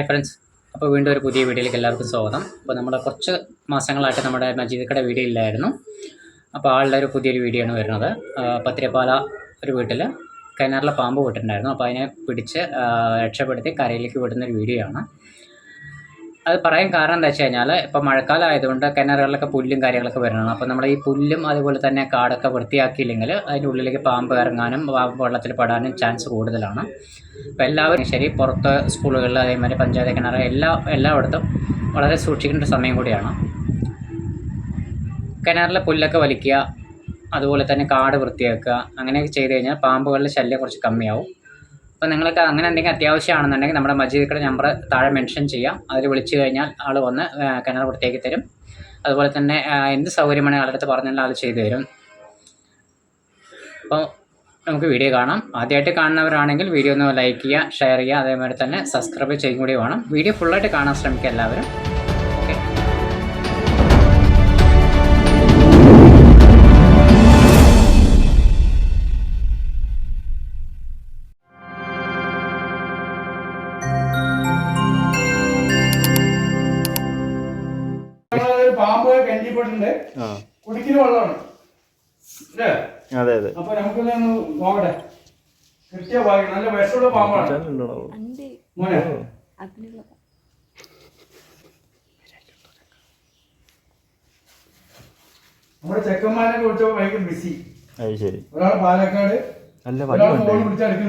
Hi friends അപ്പോൾ വീണ്ടും ഒരു പുതിയ വീഡിയോയിലേക്ക് എല്ലാവർക്കും സ്വാഗതം. അപ്പോൾ നമ്മൾ കുറച്ച് മാസങ്ങളായിട്ട് നമ്മുടെ മജീദിക്കടെ വീഡിയോ ഇല്ലായിരുന്നു. അപ്പോൾ ആളുടെ ഒരു പുതിയൊരു വീഡിയോ ആണ് വരുന്നത്. പത്തിരപ്പാല ഒരു വീട്ടിൽ കിണറിലെ പാമ്പ് വിട്ടിട്ടുണ്ടായിരുന്നു. അപ്പോൾ അതിനെ പിടിച്ച് രക്ഷപ്പെടുത്തി കരയിലേക്ക് വിടുന്ന ഒരു വീഡിയോ ആണ്. അത് പറയാൻ കാരണം എന്താ വെച്ച് കഴിഞ്ഞാൽ ഇപ്പോൾ മഴക്കാലം ആയതുകൊണ്ട് കിണറുകളിലൊക്കെ പുല്ലും കാര്യങ്ങളൊക്കെ വരുന്നതാണ് അപ്പോൾ നമ്മൾ ഈ പുല്ലും അതുപോലെ തന്നെ കാടൊക്കെ വൃത്തിയാക്കിയില്ലെങ്കിൽ അതിന്റെ ഉള്ളിലേക്ക് പാമ്പ് ഇറങ്ങാനും പാമ്പ് വെള്ളത്തിൽ പെടാനും ചാൻസ് കൂടുതലാണ്. അപ്പോൾ എല്ലാവരും ശരി പുറത്ത് സ്കൂളുകളിൽ അതേമാതിരി പഞ്ചായത്ത് കിണർ എല്ലാ എല്ലായിടത്തും വളരെ സൂക്ഷിക്കേണ്ട സമയം കൂടിയാണ്. കിണറിലെ പുല്ലൊക്കെ വലിക്കുക അതുപോലെ തന്നെ കാട് വൃത്തിയാക്കുക അങ്ങനെയൊക്കെ ചെയ്ത് കഴിഞ്ഞാൽ പാമ്പുകളുടെ ശല്യം കുറച്ച് കമ്മിയാവും. അപ്പോൾ നിങ്ങൾക്ക് അങ്ങനെ എന്തെങ്കിലും അത്യാവശ്യമാണെന്നുണ്ടെങ്കിൽ നമ്മുടെ മജീദിക്കയുടെ നമ്പർ താഴെ മെൻഷൻ ചെയ്യാം. അതിൽ വിളിച്ചു കഴിഞ്ഞാൽ ആൾ വന്ന് കിണർ വൃത്തിയാക്കി തരും. അതുപോലെ തന്നെ എന്ത് സൗകര്യമാണ് ആളുടെ പറഞ്ഞാൽ ആൾ ചെയ്തു തരും. അപ്പോൾ നമുക്ക് വീഡിയോ കാണാം. ആദ്യമായിട്ട് കാണുന്നവരാണെങ്കിൽ വീഡിയോ ഒന്ന് ലൈക്ക് ചെയ്യുക ഷെയർ ചെയ്യുക. അതേമാതിരി തന്നെ സബ്സ്ക്രൈബ് ചെയ്യും കൂടി വേണം. വീഡിയോ ഫുള്ളായിട്ട് കാണാൻ ശ്രമിക്കുക എല്ലാവരും. ആ. കുടിക്കുന്ന വെള്ളമാണ്. അതെ അതെ. അപ്പൊ നമുക്കൊന്ന് നോക്കട്ടെ കൃത്യമായി നല്ല വിഷമുള്ള പാമ്പാണ്. മോനെ. നമ്മുടെ ചെക്കന്മാരെ വിളിച്ചപ്പോ ഭയങ്കര ബിസി അത് ശരി. ഒരാൾ പാലക്കാട് അല്ല വടി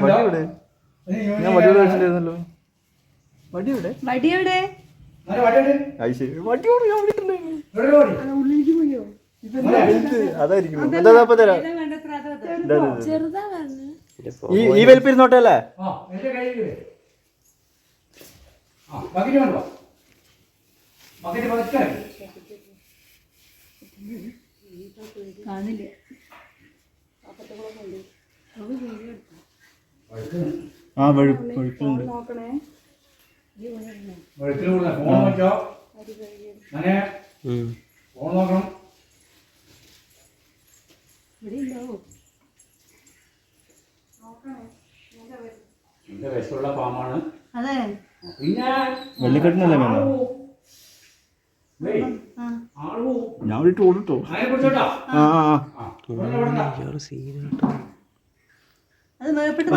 വടി ഇവിടെ ഞാൻ വടി ഇവിടെ വെച്ചിട്ടുണ്ടായിരുന്നല്ലോ വടി ഇവിടെ വടി ഇവിടെ അതായിരിക്കും. ഈ അല്ലേ? ആ. കാണില്ല. ആ വെളുപ്പുണ്ട് നോക്കണേ. വെളുപ്പിന് കൊടുക്കണം. ഫോൺ നോക്കിയോ? മോനെ, ഫോൺ നോക്കണം. എന്റെ വയസ്സുള്ള പാമ്പാണ്. അതെ. പിന്നെ വെള്ളിക്കെട്ടിനല്ലേ ആളു ഞാൻ ഒരു ടൂർ പിടിച്ചോട്ടാ. ആ. അത് മേപ്പെട്ട്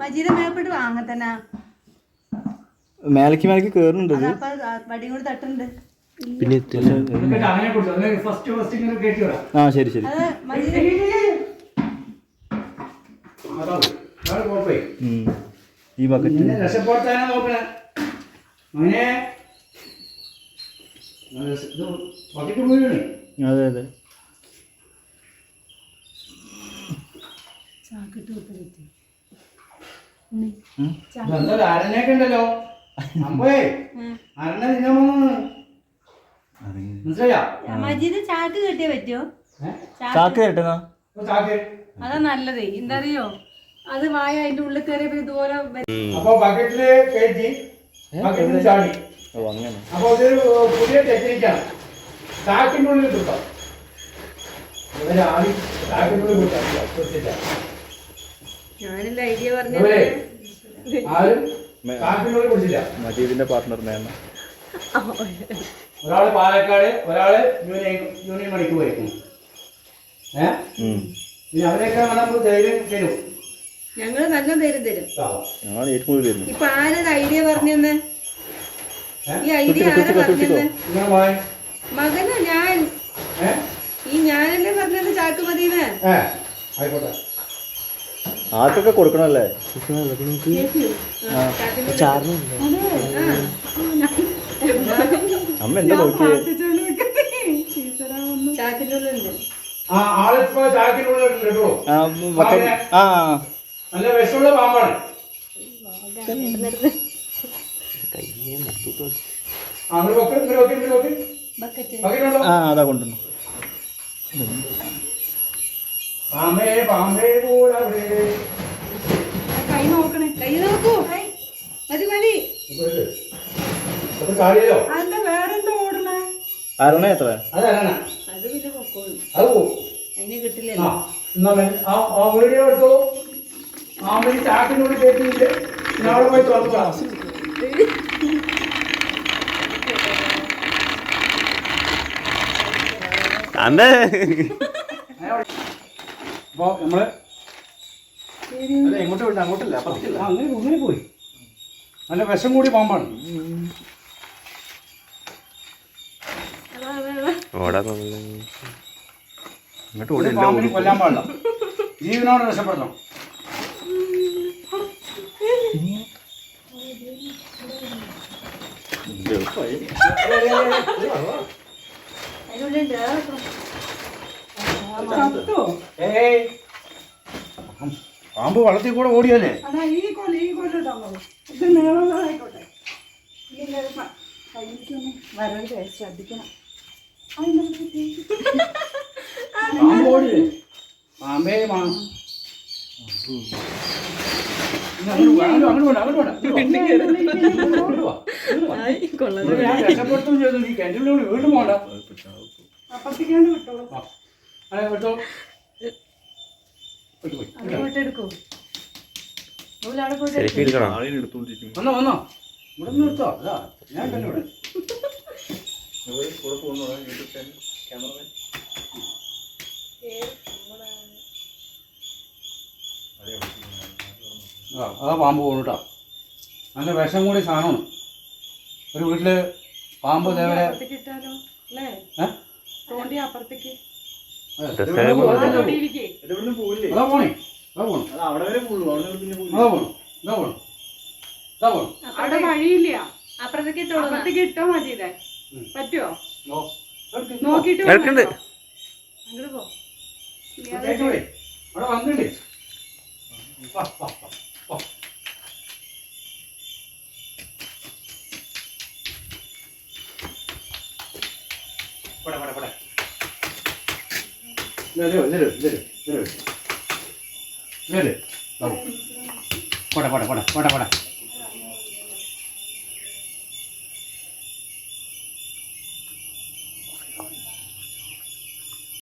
മജീദ മേപ്പെട്ട് അങ്ങനെ തന്നെ. മേലക്ക് മേലക്ക് കേറുന്നുണ്ട് പിന്നെ എന്നിട്ട് അതിനെ പിടിച്ചോ. അതിനെ ഫസ്റ്റ് ഫസ്റ്റ് ഇങ്ങനെ കയറ്റി വിടാം. ആ ശരി ശരി. ഈ ബക്കറ്റ് അതെ അതെ. ചാക്കിട്ട് ഉണ്ടല്ലോ? അമ്പേ അരണ തിന്നാൻ വന്നു മനസ്സിലായാ? മജീദ് ചാക്ക് കെട്ടിയേ പറ്റുമോ ചാക്ക്. ചാക്ക് അതാ നല്ലത്. എന്തറിയോ അത് മായ അതിന്റെ ഉള്ളിൽ കയറിയപ്പോ ഇതുപോലെ. അപ്പൊ ബക്കറ്റിൽ കയറ്റി ബക്കറ്റിൽ ചാടി. അങ്ങനെ. അപ്പൊ അതൊരു പുതിയ ടെക്നിക്കാണ്. ചാക്കിന്റെ ഉള്ളിൽ കിട്ടാം. ഇവർ ആദ്യം ചാക്കിന്റെ ഉള്ളിൽ കിട്ടാം. ഞാനെന്റെ ഐഡിയ പറഞ്ഞു ആരും മജീദിന്റെ പാർട്ട്ണർ നേമ ഒരാൾ പാലക്കാട് ഒരാൾ യൂണിയൻ മണിക്ക് പോയിരിക്കും ഏഹ് അവരെയൊക്കെ നമുക്ക് ധൈര്യം തരും. ഞങ്ങൾ നല്ല ധൈര്യം തരും. ഞങ്ങൾ ഇപ്പൊ ആരത് ഐഡിയ പറഞ്ഞെന്ന്? ഈ ഐഡിയ ആരാ പറഞ്ഞെന്ന്? മകനാ ഞാൻ? ഈ ഞാനല്ലേ പറഞ്ഞത് ചാക്കുമതിന്ന് ആയിക്കോട്ടെ. ആർക്കൊക്കെ കൊടുക്കണല്ലേ? അമ്മ എന്താ നോക്കിയേ? നല്ല വിഷമുള്ള പാമ്പാണ്. ആ അതാ കൊണ്ടുവന്നു. പാമ്പേ പാമ്പേ കൂടവിടെ കൈ നോക്കണേ. കൈ നോക്കൂ. മതി മതി. പോയി അന്നേ അപ്പൊ നമ്മൾ അല്ല എങ്ങോട്ട് വിട്ട അങ്ങോട്ടല്ല? ആ, അങ്ങനെ ഉള്ളിൽ പോയി. നല്ല വിഷം കൂടി പാമ്പാണ്. ഓടാ തോന്നില്ല ഒരു പാമ്പിനെ കൊല്ലാൻ പാടില്ല. ജീവനോട് രക്ഷപ്പെടണം. ഏയ് പാമ്പ് വളത്തിൽ കൂടെ ഓടിയല്ലേ? ഈ കൊല്ല ഈ കൊല്ലം ഇത് നീളമായിക്കോട്ടെ വരരുത് ശ്രദ്ധിക്കണം. പാമ്പ് മാ ഞാൻ രക്ഷപ്പെടുത്തും ചെയ്തു നീ കിണറ്റിന്റെ വീണ്ടും പോണ്ട. അപ്പത്തേക്കാണ്ട് വിട്ടോളൂ. സെൽഫി എടുക്കണം. വന്നോ വന്നോ. ഇവിടെ നിന്ന് നിർത്തോ. അതാ ഞാൻ തന്നെ ഇവിടെ. ആ അതാ പാമ്പ് പോകും കേട്ടോ. നല്ല വിഷം കൂടി സാധനമാണ്. ഒരു വീട്ടിൽ പാമ്പ്? തോണ്ടി അപ്പുറത്തേക്ക്. അവിടെ വഴിയില്ല. അപ്പുറത്തേക്ക് ഇട്ടോ അപ്പുറത്തേക്ക് ഇട്ടോ മതി ഇതേ. പറ്റുമോ നോക്കിട്ട്. അങ്ങോട്ട് പോ. അവിടെ വന്നില്ലേ ഇതാ, ഇത് വരൂ, ഇത് വരൂ, ഇത് വരൂ, ഇത് വരൂ. ഇത്